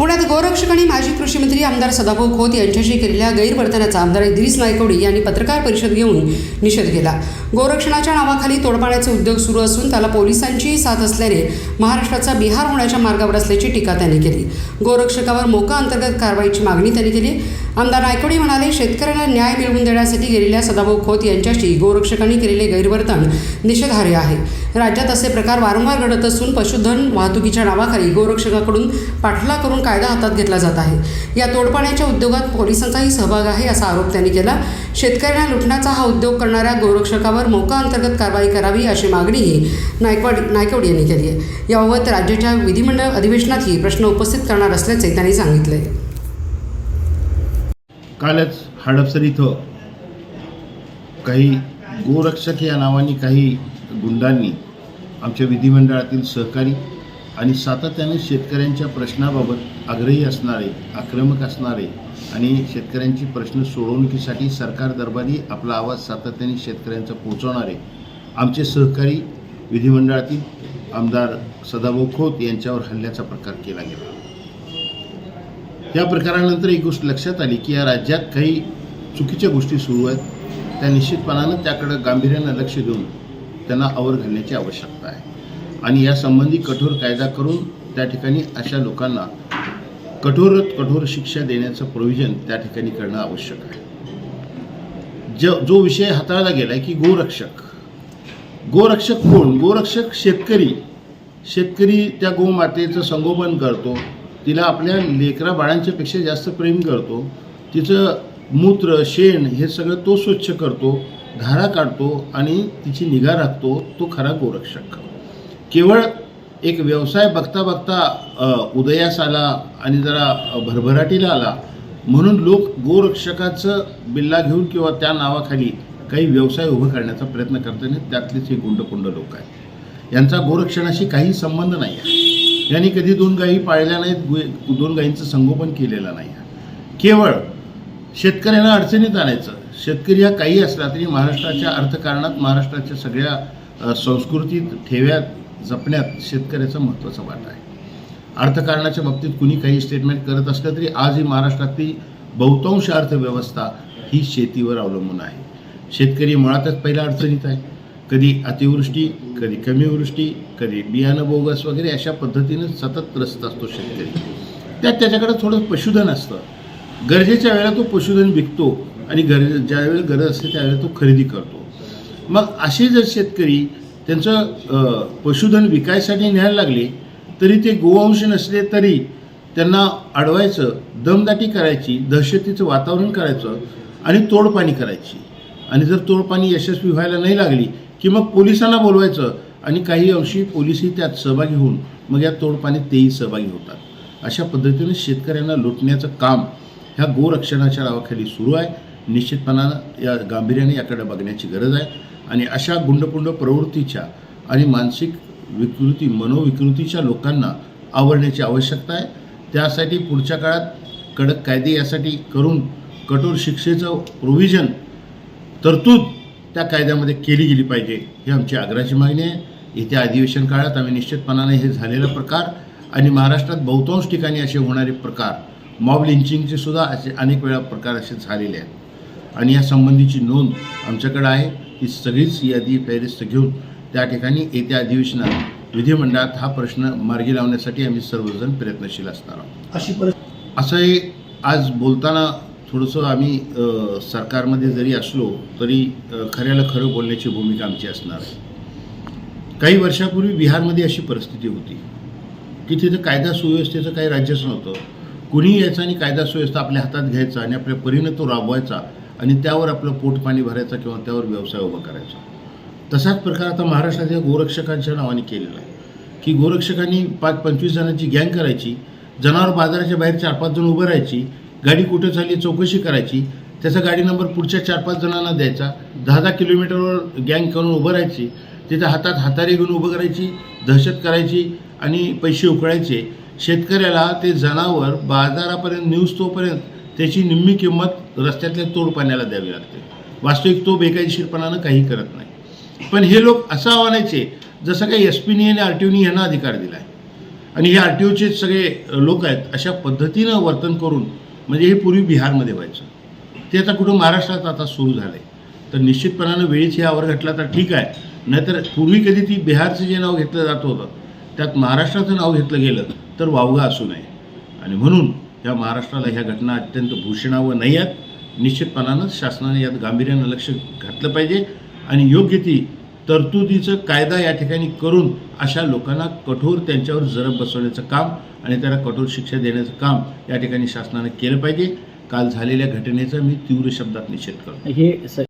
पुण्यात गोरक्षक आणि माजी कृषी मंत्री आमदार सदाभाऊ खोत यांच्याशी केलेल्या गैरवर्तनाचा आमदार इद्रिस नायकवडी यांनी पत्रकार परिषद घेऊन निषेध केला. गोरक्षणाच्या नावाखाली तोडपाण्याचे उद्योग सुरू असून त्याला पोलिसांचीही साथ असल्याने महाराष्ट्राचा बिहार होण्याच्या मार्गावर असल्याची टीका त्यांनी केली. गोरक्षकावर मोका अंतर्गत कारवाईची मागणी त्यांनी केली. आमदार नायकोडी म्हणाले शेतकऱ्यांना न्याय मिळवून देण्यासाठी गेलेल्या सदाभाऊ खोत यांच्याशी गोरक्षकांनी केलेले गैरवर्तन निषेधार्ह आहे. राज्यात असे प्रकार वारंवार घडत असून पशुधन वाहतुकीच्या नावाखाली गोरक्षकाकडून पाठलाग करून कायदा हातात घेतला जात आहे. या तोडपाण्याच्या उद्योगात पोलिसांचाही सहभाग आहे असा आरोप त्यांनी केला. शेतकऱ्यांना लुटण्याचा हा उद्योग करणाऱ्या गोरक्षकावर मोका अंतर्गत कारवाई करावी अशी मागणीही नायकवाड नायकवड यांनी केली आहे. याबाबत राज्याच्या विधिमंडळ अधिवेशनातही प्रश्न उपस्थित करणार असल्याचे त्यांनी सांगितले. कालच हडपसर इथं काही गोरक्षक या नावाने काही गुंडांनी आमच्या विधिमंडळातील सहकारी आणि सातत्याने शेतकऱ्यांच्या प्रश्नाबाबत आग्रही असणारे आक्रमक असणारे आणि शेतकऱ्यांची प्रश्न सोडवणुकीसाठी सरकार दरबारी आपला आवाज सातत्याने शेतकऱ्यांचा पोहोचवणारे आमचे सहकारी विधिमंडळातील आमदार सदाभाऊ खोत यांच्यावर हल्ल्याचा प्रकार केला गेला. या प्रकारानंतर एक गोष्ट लक्षात आली की या राज्यात काही चुकीच्या गोष्टी सुरू आहेत. त्या निश्चितपणानं त्याकडं गांभीर्यानं लक्ष देऊन त्यांना आवर घालण्याची आवश्यकता आहे. आणि यासंबंधी कठोर कायदा करून त्या ठिकाणी अशा लोकांना कठोरात कठोर शिक्षा देण्याचं प्रोव्हिजन त्या ठिकाणी करणं आवश्यक आहे. ज जो विषय हाताळला गेला आहे की गोरक्षक. गोरक्षक कोण? गोरक्षक शेतकरी. शेतकरी त्या गोमातेचं संगोपन करतो. तिला आपल्या लेकरा बाळांच्यापेक्षा जास्त प्रेम करतो. तिचं मूत्र शेण हे सगळं तो स्वच्छ करतो धारा काढतो आणि तिची निगा राखतो तो खरा गोरक्षक. केवळ एक व्यवसाय बघता बघता उदयास आला आणि जरा भरभराटीला आला म्हणून लोक गोरक्षकाचं बिल्ला घेऊन किंवा त्या नावाखाली काही व्यवसाय उभं करण्याचा प्रयत्न करताना त्यातलेच हे गुंडकुंड लोक आहेत. यांचा गोरक्षणाशी काही संबंध नाही आहे. यांनी कधी दोन गायी पाळल्या नाहीत गु- दोन गायींचं संगोपन केलेलं नाही आहे. केवळ शेतकऱ्यांना अडचणीत आणायचं. शेतकरी हा काही असला तरी महाराष्ट्राच्या अर्थकारणात महाराष्ट्राच्या सगळ्या संस्कृतीत ठेव्यात जपण्यात शेतकऱ्याचा महत्त्वाचा वाटा आहे. अर्थकारणाच्या बाबतीत कुणी काही स्टेटमेंट करत असलं तरी आजही महाराष्ट्रातली बहुतांश अर्थव्यवस्था ही शेतीवर अवलंबून आहे. शेतकरी मुळातच पहिला अडचणीत आहे. कधी अतिवृष्टी कधी कमी वृष्टी कधी बियाणं बोगस वगैरे अशा पद्धतीनं सतत त्रस्त असतो शेतकरी. त्यात त्याच्याकडे थोडं पशुधन असतं. गरजेच्या वेळेला तो पशुधन विकतो आणि गरजे ज्यावेळेला गरज असते त्यावेळेला तो खरेदी करतो. मग असे जर शेतकरी त्यांचं पशुधन विकायसाठी न्यायला लागले तरी ते गोवंश नसले तरी त्यांना अडवायचं दमदाटी करायची दहशतीचं वातावरण करायचं आणि तोडपाणी करायची. आणि जर तोडपाणी यशस्वी व्हायला नाही लागली की मग पोलिसांना बोलवायचं. आणि काही अंशी पोलिसही त्यात सहभागी होऊन मग या तोडपाणीत तेही सहभागी होतात. अशा पद्धतीने शेतकऱ्यांना लुटण्याचं काम ह्या गोरक्षणाच्या नावाखाली सुरू आहे. निश्चितपणानं या गांभीर्याने याकडे बघण्याची गरज आहे. आणि अशा गुंडपुंड प्रवृत्तीच्या आणि मानसिक विकृती मनोविकृतीच्या लोकांना आवडण्याची आवश्यकता आहे. त्यासाठी पुढच्या काळात कडक कायदे यासाठी करून कठोर शिक्षेचं प्रोव्हिजन तरतूद त्या कायद्यामध्ये केली गेली पाहिजे ही आमची आग्रहाची मागणी आहे. येत्या अधिवेशन काळात आम्ही निश्चितपणाने हे झालेला प्रकार आणि महाराष्ट्रात बहुतांश ठिकाणी असे होणारे प्रकार मॉब लिंचिंगचे सुद्धा असे अनेक वेळा प्रकार असे झालेले आहेत. आणि या संबंधीची नोंद आमच्याकडे आहे ही सगळीच यादी फॅरिस्त घेऊन त्या ठिकाणी येत्या अधिवेशनात विधिमंडळात हा प्रश्न मार्गी लावण्यासाठी आम्ही सर्वजण प्रयत्नशील असणार आहोत. अशी असं आज बोलताना थोडंसं आम्ही सरकारमध्ये जरी असलो तरी खऱ्याला खरं बोलण्याची भूमिका आमची असणार आहे. काही वर्षापूर्वी बिहारमध्ये अशी परिस्थिती होती की तिथं कायदा सुव्यवस्थेचं काही राज्यच नव्हतं. कुणी यायचं आणि कायदा सुव्यवस्था आपल्या हातात घ्यायचा आणि आपल्या परीनं तो राबवायचा आणि त्यावर आपलं पोट पाणी भरायचा किंवा त्यावर व्यवसाय उभा करायचा. तसाच प्रकार आता महाराष्ट्राच्या गोरक्षकांच्या नावाने केलेला आहे की गोरक्षकांनी पाच पंचवीस जणांची गँग करायची जनावर बाजाराच्या बाहेर चार पाच जण उभं राहायची गाडी कुठं झाली चौकशी करायची त्याचा गाडी नंबर पुढच्या चार पाच जणांना द्यायचा दहा दहा किलोमीटरवर गँग करून उभं राहायची तिथं हातात हातारी घेऊन उभं करायची दहशत करायची आणि पैसे उकळायचे. शेतकऱ्याला ते जनावर बाजारापर्यंत न्यूज तोपर्यंत त्याची निम्मी किंमत रस्त्यातल्या तोड पाण्याला द्यावी लागते. वास्तविक तो बेकायदेशीरपणानं काही करत नाही. पण हे लोक असं आव्हानायचे जसं काही एस पीनी आणि आर टी ओनी यांना अधिकार दिला आहे आणि हे आर टी ओचे सगळे लोक आहेत अशा पद्धतीनं वर्तन करून म्हणजे हे पूर्वी बिहारमध्ये व्हायचं. ते आता कुठं महाराष्ट्रात आता सुरू झालं आहे तर निश्चितपणानं वेळीच हे आवर घटला तर ठीक आहे. नाहीतर पूर्वी कधी ती बिहारचं जे नाव घेतलं जात होतं त्यात महाराष्ट्राचं नाव घेतलं गेलं तर वावगा असू नये. आणि म्हणून या महाराष्ट्राला ह्या घटना अत्यंत भूषणावं नाही आहेत. निश्चितपणानं शासनाने यात गांभीर्यानं लक्ष घातलं पाहिजे. आणि योग्य ती तरतुदीचं कायदा या ठिकाणी करून अशा लोकांना कठोर त्यांच्यावर जरब बसवण्याचं काम आणि त्याला कठोर शिक्षा देण्याचं काम या ठिकाणी शासनानं केलं पाहिजे. काल झालेल्या घटनेचा मी तीव्र शब्दात निषेध करतो. हे स